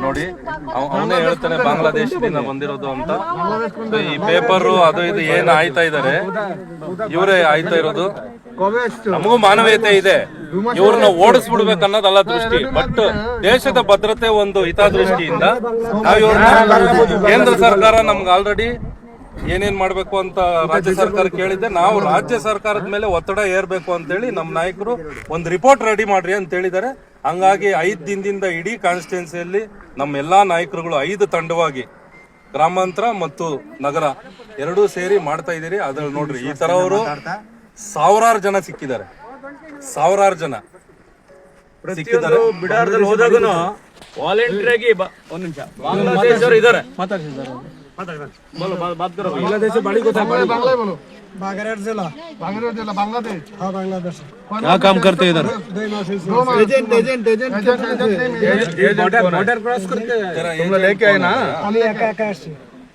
ನೋಡಿ ಅವನೇ ಹೇಳ್ತಾನೆ ಬಾಂಗ್ಲಾದೇಶದಿಂದ ಬಂದಿರೋದು ಅಂತ. ಈ ಪೇಪರ್ ಅದು ಇದು ಏನ್ ಆಯ್ತಾ ಇದಾರೆ? ಇವರೇ ಆಯ್ತಾ ಇರೋದು? ನಮಗೂ ಮಾನವೀಯತೆ ಇದೆ. ಇವ್ರನ್ನ ಓಡಿಸ್ಬಿಡ್ಬೇಕು ಅನ್ನೋದಲ್ಲ ದೃಷ್ಟಿ. ಬಟ್ ದೇಶದ ಭದ್ರತೆ ಒಂದು ಹಿತದೃಷ್ಟಿಯಿಂದ ನಾವು ಇವ್ರನ್ನ ಕೇಂದ್ರ ಸರ್ಕಾರ ನಮ್ಗೆ ಆಲ್ರೆಡಿ ಏನೇನ್ ಮಾಡ್ಬೇಕು ಅಂತ ರಾಜ್ಯ ಸರ್ಕಾರ ಕೇಳಿದ್ದೆ. ನಾವು ರಾಜ್ಯ ಸರ್ಕಾರದ ಮೇಲೆ ಒತ್ತಡ ಏರ್ಬೇಕು ಅಂತೇಳಿ ನಮ್ಮ ನಾಯಕರು ಒಂದು ರಿಪೋರ್ಟ್ ರೆಡಿ ಮಾಡ್ರಿ ಅಂತ ಹೇಳಿದ್ದಾರೆ. ಹಂಗಾಗಿ ಐದ್ ದಿನದಿಂದ ಇಡೀ ಕಾನ್ಸ್ಟಿಟ್ಯೂನ್ಸಿಯಲ್ಲಿ ನಮ್ಮ ಎಲ್ಲಾ ನಾಯಕರುಗಳು ಐದು ತಂಡವಾಗಿ ಗ್ರಾಮಾಂತರ ಮತ್ತು ನಗರ ಎರಡೂ ಸೇರಿ ಮಾಡ್ತಾ ಇದೀರಿ ಅದ್ರಲ್ಲಿ ನೋಡ್ರಿ ಈ ತರ ಅವರು ಸಾವಿರಾರು ಜನ ಸಿಕ್ಕಿದ್ದಾರೆ. ಸಾವಿರಾರು ಜನ ಸಿಕ್ಕಿದ್ದಾರೆ. ಬಿಡಾರದಲ್ಲಿ ಹೋದಾಗ ಇದಾರೆ.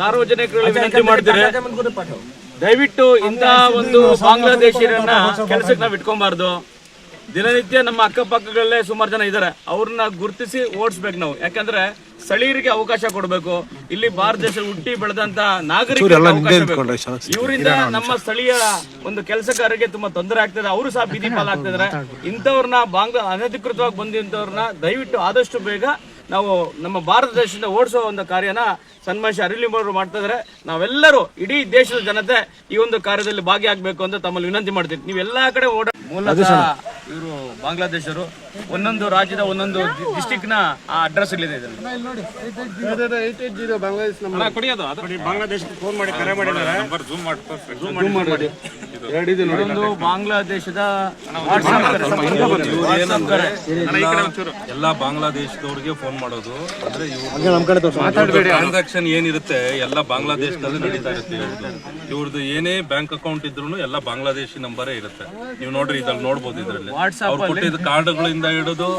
ಸಾರ್ವಜನಿಕರಲ್ಲಿ ವಿನಂತಿ ಮಾಡ್ತೀರಿ. ದಯವಿಟ್ಟು ಇಂತಹ ಒಂದು ಬಾಂಗ್ಲಾದೇಶಿಯರನ್ನ ಕೆಲಸಕ್ಕೆ ನಾವು ಇಟ್ಕೊಬಾರ್ದು. ದಿನನಿತ್ಯ ನಮ್ಮ ಅಕ್ಕಪಕ್ಕಗಳಲ್ಲೇ ಸುಮಾರು ಜನ ಇದ್ದಾರೆ ಅವ್ರನ್ನ ಗುರುತಿಸಿ ಓಡಿಸ್ಬೇಕು ನಾವು. ಯಾಕಂದ್ರೆ ಸ್ಥಳೀಯರಿಗೆ ಅವಕಾಶ ಕೊಡಬೇಕು. ಇಲ್ಲಿ ಭಾರತ ದೇಶ ಹುಟ್ಟಿ ಬೆಳೆದಂತ ನಾಗರಿಕರಿಗೆ ಇವರಿಂದ ನಮ್ಮ ಸ್ಥಳೀಯ ಒಂದು ಕೆಲಸಗಾರರಿಗೆ ತುಂಬಾ ತೊಂದರೆ ಆಗ್ತದೆ. ಅವರು ಸಹ ಬೀದಿ ಪಾಲಾಗ್ತಿದ್ದಾರೆ ಇಂಥವ್ರನ್ನ ಬಾಂಗ್ಲಾ ಅನಧಿಕೃತವಾಗಿ ಬಂದಿಂತವ್ರನ್ನ ದಯವಿಟ್ಟು ಆದಷ್ಟು ಬೇಗ ನಾವು ನಮ್ಮ ಭಾರತ ದೇಶದಿಂದ ಓಡಿಸೋ ಒಂದು ಕಾರ್ಯನ ಸನ್ಮಾನ್ಯ ಅರಿಲಿಂಬರು ಮಾಡ್ತಾ ಇದ್ದಾರೆ ನಾವೆಲ್ಲರೂ ಇಡೀ ದೇಶದ ಜನತೆ ಈ ಒಂದು ಕಾರ್ಯದಲ್ಲಿ ಭಾಗಿಯಾಗಬೇಕು ಅಂತ ತಮ್ಮಲ್ಲಿ ವಿನಂತಿ ಮಾಡ್ತೀನಿ. ನೀವೆಲ್ಲಾ ಕಡೆ ಓಡ ಮೂಲತಃ ಇವರು ಬಾಂಗ್ಲಾದೇಶರು ಒಂದೊಂದು ರಾಜ್ಯದ ಒಂದೊಂದು ಡಿಸ್ಟಿಕ್ನ ಆ ಅಡ್ರೆಸ್ ಇಲ್ಲಿದೆ ಇದರಲ್ಲಿ. ಬಾಂಗ್ಲಾದೇಶದ ವಾಟ್ಸ್ಆಪ್. ಎಲ್ಲ ಬಾಂಗ್ಲಾದೇಶದವ್ರಿಗೆ ಫೋನ್ ಮಾಡೋದು. ಅಂದ್ರೆ ಟ್ರಾನ್ಸಾಕ್ಷನ್ ಏನಿರುತ್ತೆ ಎಲ್ಲ ಬಾಂಗ್ಲಾದೇಶದಲ್ಲಿ ನಡೀತಾ ಇರುತ್ತೆ ಇವ್ರದ್ದು. ಏನೇ ಬ್ಯಾಂಕ್ ಅಕೌಂಟ್ ಇದ್ರು ಎಲ್ಲ ಬಾಂಗ್ಲಾದೇಶಿ ನಂಬರೇ ಇರುತ್ತೆ. ನೀವು ನೋಡ್ರಿ ಇದ್ರಲ್ಲಿ ನೋಡ್ಬೋದು ಇದ್ರಲ್ಲಿ. ಅವ್ರು ಕೊಟ್ಟಿದ್ದ ಕಾರ್ಡ್ಗಳಿಂದ ಹಿಡಿದು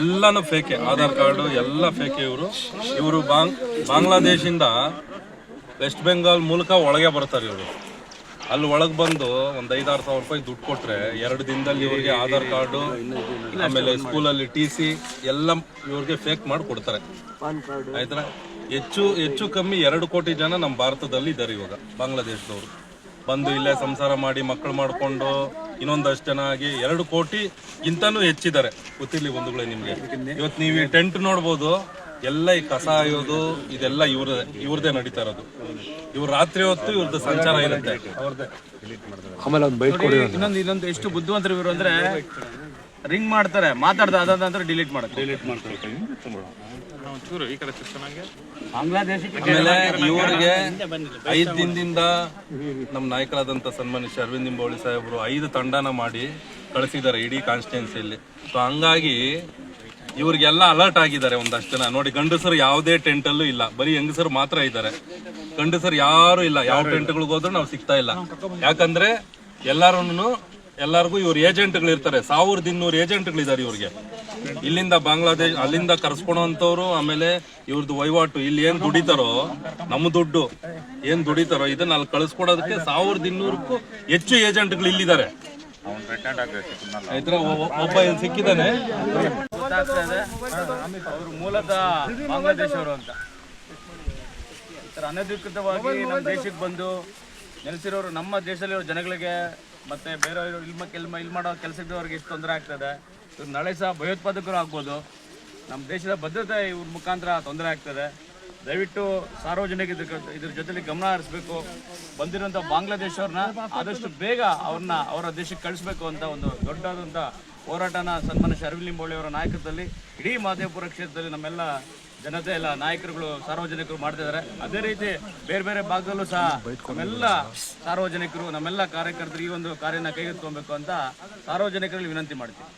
ಎಲ್ಲಾನು ಫೇಕೆ ಆಧಾರ್ ಕಾರ್ಡು ಎಲ್ಲ ಫೇಕೆ ಇವರು. ಇವರು ಬಾಂಗ್ ಬಾಂಗ್ಲಾದೇಶಿಂದ ವೆಸ್ಟ್ ಬೆಂಗಾಲ್ ಮೂಲಕ ಒಳಗೆ ಬರ್ತಾರೆ ಇವರು. ಅಲ್ಲಿ ಒಳಗೆ ಬಂದು ಒಂದು ಐದಾರು ಸಾವಿರ ರೂಪಾಯಿ ದುಡ್ಡು ಕೊಟ್ಟರೆ ಎರಡು ದಿನದಲ್ಲಿ ಇವ್ರಿಗೆ ಆಧಾರ್ ಕಾರ್ಡು ಆಮೇಲೆ ಸ್ಕೂಲಲ್ಲಿ ಟಿ ಸಿ ಎಲ್ಲ ಇವ್ರಿಗೆ ಫೇಕ್ ಮಾಡಿ ಕೊಡ್ತಾರೆ. ಆಯ್ತಾ ಹೆಚ್ಚು ಹೆಚ್ಚು ಕಮ್ಮಿ ಎರಡು ಕೋಟಿ ಜನ ನಮ್ಮ ಭಾರತದಲ್ಲಿ ಇದ್ದಾರೆ ಇವಾಗ ಬಾಂಗ್ಲಾದೇಶದವರು. ಬಂದು ಇಲ್ಲೇ ಸಂಸಾರ ಮಾಡಿ ಮಕ್ಕಳು ಮಾಡ್ಕೊಂಡು ಇನ್ನೊಂದಷ್ಟು ಜನ ಆಗಿ ಎರಡು ಕೋಟಿ ಇಂತಾನೂ ಹೆಚ್ಚಿದ್ದಾರೆ. ಗೊತ್ತಿರ್ಲಿ ಬಂಧುಗಳೇ ನಿಮ್ಗೆ. ಇವತ್ತು ನೀವು ಈ ಟೆಂಟ್ ನೋಡ್ಬೋದು ಎಲ್ಲ ಈ ಕಸ ಆಯೋದು ಇದೆಲ್ಲ ಇವ್ರದೇ ಇವ್ರದೇ ನಡೀತಾ ಇರೋದು. ಇವ್ರು ರಾತ್ರಿ ಹೊತ್ತು ಇವ್ರದ್ದು ಸಂಚಾರ ಇರುತ್ತೆ. ಅವ್ರದ್ದೇ ನೋಡಿ, ಇನ್ನೊಂದು ಇನ್ನೊಂದು ಎಷ್ಟು ಬುದ್ಧಿವಂತರು ಇವರು ಅಂದ್ರೆ ರಿಂಗ್ ಮಾಡ್ತಾರೆ ಮಾತಾಡ್ದ ಡಿಲೀಟ್ ಮಾಡ್ತಾರೆ ಡಿಲೀಟ್ ಮಾಡ್ತಾರೆ ಆಮೇಲೆ ಇವರಿಗೆ ಐದು ದಿನದಿಂದ ನಮ್ಮ ನಾಯಕರಾದಂತ ಸನ್ಮಾನ್ಯ ಅರವಿಂದ್ ನಿಂಬೋಳಿ ಸಾಹೇಬರು ಐದು ತಂಡನ ಮಾಡಿ ಕಳಿಸಿದ್ದಾರೆ ಇಡೀ ಕಾನ್ಸ್ಟಿಟ್ಯೂನ್ಸಿಯಲ್ಲಿ ಸೊ ಹಂಗಾಗಿ ಇವ್ರಿಗೆಲ್ಲ ಅಲರ್ಟ್ ಆಗಿದ್ದಾರೆ ಒಂದಷ್ಟು ಜನ. ನೋಡಿ ಗಂಡಸರು ಯಾವುದೇ ಟೆಂಟ್ ಅಲ್ಲೂ ಇಲ್ಲ. ಬರೀ ಹೆಂಗಸರು ಮಾತ್ರ ಇದ್ದಾರೆ. ಗಂಡಸರು ಯಾರು ಇಲ್ಲ. ಯಾವ ಟೆಂಟ್ಗಳಿಗೆ ಹೋದ್ರೂ ನಾವು ಸಿಗ್ತಾ ಇಲ್ಲ. ಯಾಕಂದ್ರೆ ಎಲ್ಲಾರು ಎಲ್ಲಾರ್ಗು ಇವ್ರ ಏಜೆಂಟ್ಗಳು ಇರ್ತಾರೆ. ಸಾವಿರದ ಇನ್ನೂರು ಏಜೆಂಟ್ಗಳಿದ್ದಾರೆ ಇವ್ರಿಗೆ. ಇಲ್ಲಿಂದ ಬಾಂಗ್ಲಾದೇಶ್ ಅಲ್ಲಿಂದ ಕರ್ಸ್ಕೊಳೋಂಥವ್ರು ಆಮೇಲೆ ಇವ್ರದ್ದು ವಹಿವಾಟು. ಇಲ್ಲಿ ಏನ್ ದುಡಿತಾರೋ, ನಮ್ಮ ದುಡ್ಡು ಏನ್ ದುಡಿತಾರೋ, ಇದನ್ನ ಅಲ್ಲಿ ಕಳಿಸ್ಕೊಡೋದಕ್ಕೆ ಸಾವಿರದ ಇನ್ನೂರಕ್ಕೂ ಹೆಚ್ಚು ಏಜೆಂಟ್ಗಳು ಇಲ್ಲಿದ್ದಾರೆ. ಒಬ್ಬ ಇಲ್ಲಿ ಇದೆ ಅವರು ಮೂಲತಃ ಬಾಂಗ್ಲಾದೇಶವರು ಅಂತ. ಅನಧಿಕೃತವಾಗಿ ನಮ್ಮ ದೇಶಕ್ಕೆ ಬಂದು ನೆಲೆಸಿರೋರು ನಮ್ಮ ದೇಶದಲ್ಲಿರೋ ಜನಗಳಿಗೆ ಮತ್ತೆ ಬೇರೆಯವರು ಇಲ್ಮ ಮ- ಇಲ್ ಇಲ್ಲಿ ಮಾಡೋ ಕೆಲಸದವ್ರಿಗೆ ಎಷ್ಟು ತೊಂದರೆ ಆಗ್ತದೆ. ಇವ್ರು ನಳೆ ಸಹ ಭಯೋತ್ಪಾದಕರು ಆಗ್ಬೋದು. ನಮ್ಮ ದೇಶದ ಭದ್ರತೆ ಇವ್ರ ಮುಖಾಂತರ ತೊಂದರೆ ಆಗ್ತದೆ. ದಯವಿಟ್ಟು ಸಾರ್ವಜನಿಕ ಇದ್ರ ಇದ್ರ ಜೊತೆಲಿ ಗಮನ ಹರಿಸ್ಬೇಕು. ಬಂದಿರುವಂಥ ಬಾಂಗ್ಲಾದೇಶವ್ರನ್ನ ಆದಷ್ಟು ಬೇಗ ಅವ್ರನ್ನ ಅವರ ದೇಶಕ್ಕೆ ಕಳಿಸ್ಬೇಕು ಅಂತ ಒಂದು ದೊಡ್ಡದಾದಂಥ ಹೋರಾಟನ ಸನ್ಮಾನ್ಯ ಶರ್ವಿಲ್ ಅವರ ನಾಯಕತ್ವದಲ್ಲಿ ಇಡೀ ಮಾದೇಪುರ ಕ್ಷೇತ್ರದಲ್ಲಿ ನಮ್ಮೆಲ್ಲ ಜನತೆ ಎಲ್ಲ ನಾಯಕರುಗಳು, ಸಾರ್ವಜನಿಕರು ಮಾಡ್ತಿದ್ದಾರೆ ಅದೇ ರೀತಿ ಬೇರೆ ಬೇರೆ ಭಾಗದಲ್ಲೂ ಸಹ ನಮ್ಮೆಲ್ಲ ಸಾರ್ವಜನಿಕರು, ನಮ್ಮೆಲ್ಲ ಕಾರ್ಯಕರ್ತರು ಈ ಒಂದು ಕಾರ್ಯನ ಕೈಗೆತ್ಕೊಬೇಕು ಅಂತ ಸಾರ್ವಜನಿಕರಲ್ಲಿ ವಿನಂತಿ ಮಾಡ್ತೀವಿ